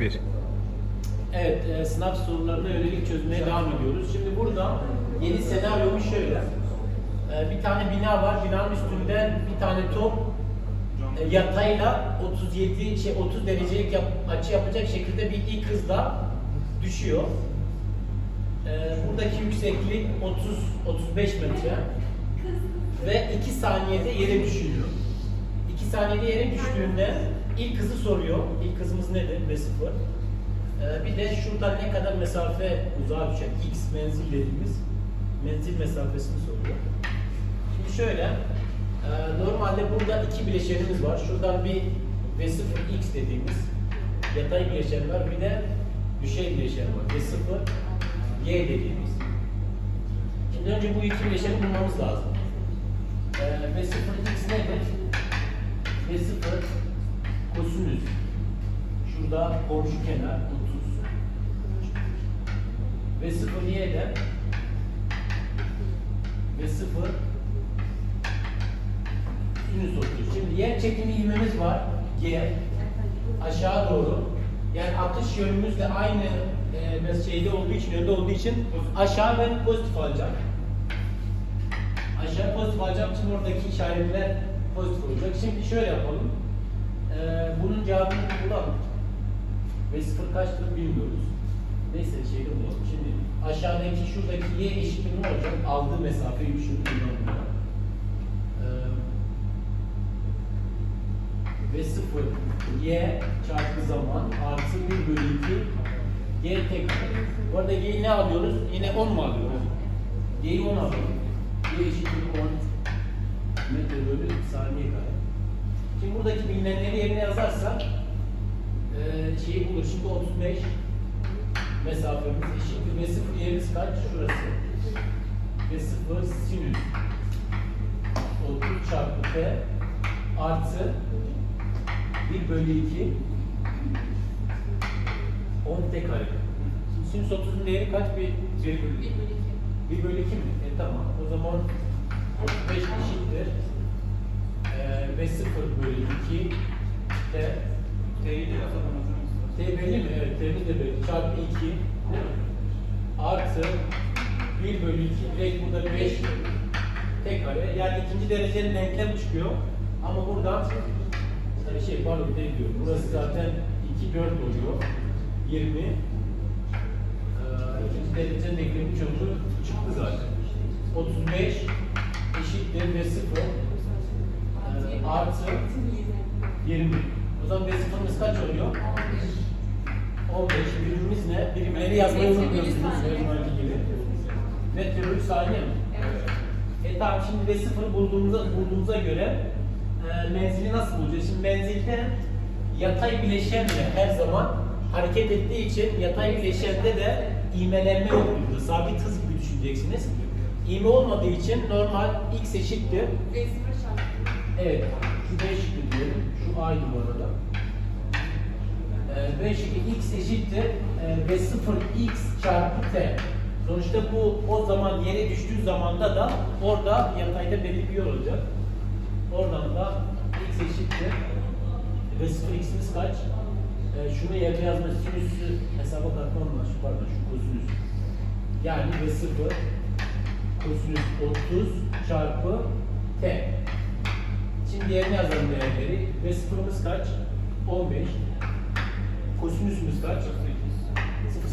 1. Evet, e, sınav sorularına yönelik çözmeye devam ediyoruz. Şimdi burada yeni senaryomuz şöyle. E, bir tane bina var, binanın üstünde bir tane top e, yatayla 37 şey 30 derecelik yap- açı yapacak şekilde bir ilk hızla düşüyor. E, buradaki yükseklik 30 35 metre ve 2 saniyede yere düşüyor. 2 saniyede yere düştüğünde ilk hızı soruyor. İlk hızımız nedir? V0. Ee, bir de şuradan ne kadar mesafe uzağa düşer? X menzil dediğimiz menzil mesafesini soruyor. Şimdi şöyle, e, normalde burada iki bileşenimiz var. Şuradan bir V0 X dediğimiz yatay bileşen var. Bir de düşey bileşen var. V0 Y dediğimiz. Şimdi önce bu iki bileşeni bulmamız lazım. Ee, V0 X nedir? V0 kosinüs. Şurada komşu kenar 30. Ve 0 y'de ve 0 sinüs 30. Şimdi yer çekimi ivmemiz var. G aşağı doğru. Yani atış yönümüz de aynı e, şeyde olduğu için, yönde olduğu için aşağı ve pozitif alacak. Aşağı pozitif alacağım için oradaki işaretler pozitif olacak. Şimdi şöyle yapalım. Ee, bunun cevabını bulalım. Ve sıfır kaçtır bilmiyoruz. Neyse şeyde bulalım. Şimdi aşağıdaki şuradaki y eşittir ne olacak? Aldığı mesafeyi düşün. Ee, ve sıfır y çarpı zaman artı 1 bölü 2 y tek. Bu arada y'yi ne alıyoruz? Yine 10 mu alıyoruz? y'yi 10 alıyoruz. y eşittir 10 metre bölü saniye kare. Şimdi buradaki bilinenleri yerine yazarsak eee şeyi bulur. Şimdi 35 mesafemiz eşittir. Ve 0 yerimiz kaç? Şurası. Ve 0 sinüs 30 çarpı t artı 1 bölü 2 10 t kare. Şimdi sinüs 30'un değeri kaç? Bir, bir bölü 1 bölü 2 mi? E tamam. O zaman 35 eşittir. Ee, ve 0 bölü 2 t T'yi de yazalım t belli mi? Evet t'miz de belli. Çarpı 2 değil mi? Artı 1 bölü 2 direkt burada 5 t kare. Yani ikinci derecenin denklem çıkıyor. Ama buradan yani şey pardon t diyor. Burası zaten 2 4 oluyor. 20 ee, ikinci derecenin denklemi çözümü çıktı zaten. 35 eşittir ve 0 ee, artı 20. O zaman V0'ımız kaç oluyor? 15. Birimimiz ne? Birimleri yazmayı unutmuyorsunuz. Gibi. Metre bölü saniye mi? E tamam şimdi V0 bulduğumuza, bulduğumuza göre e, menzili nasıl bulacağız? Şimdi menzilde yatay bileşenle her zaman hareket ettiği için yatay bileşende de ivmelenme yok. Sabit hız gibi düşüneceksiniz. İvme olmadığı için normal x eşittir Evet, şu 5 diyelim. Şu a'ydı bu arada. Ee, 5 x eşittir e, ve 0 x çarpı t. Sonuçta bu o zaman yere düştüğü zamanda da orada yatayda belli bir yol olacak. Oradan da x eşittir ve 0 x'imiz kaç? Ee, şunu yerine yazma sinüsü hesaba katmam var. Şu pardon şu kosinüs. Yani ve 0 kosinüs 30 çarpı t. Şimdi yerine yazalım değerleri. Ve sıfırımız kaç? 15. Kosinüsümüz kaç? 0.8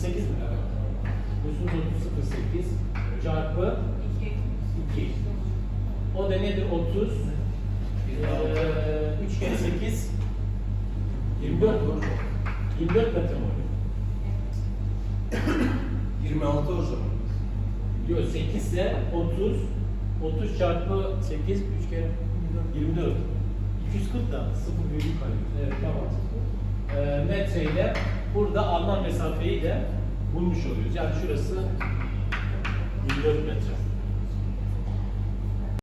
mi? Kosinüs 30 0.8 çarpı 2. O da nedir? 30. Ee, 3 kere 8 24 mu? 24 metre mi oluyor? 26 o Yok 8 ise 30 30 çarpı 8 3 kere 24 240 da 0 büyük kalıyor. Evet tamam. Ee, metre ile burada alınan mesafeyi de bulmuş oluyoruz. Yani şurası 24 metre.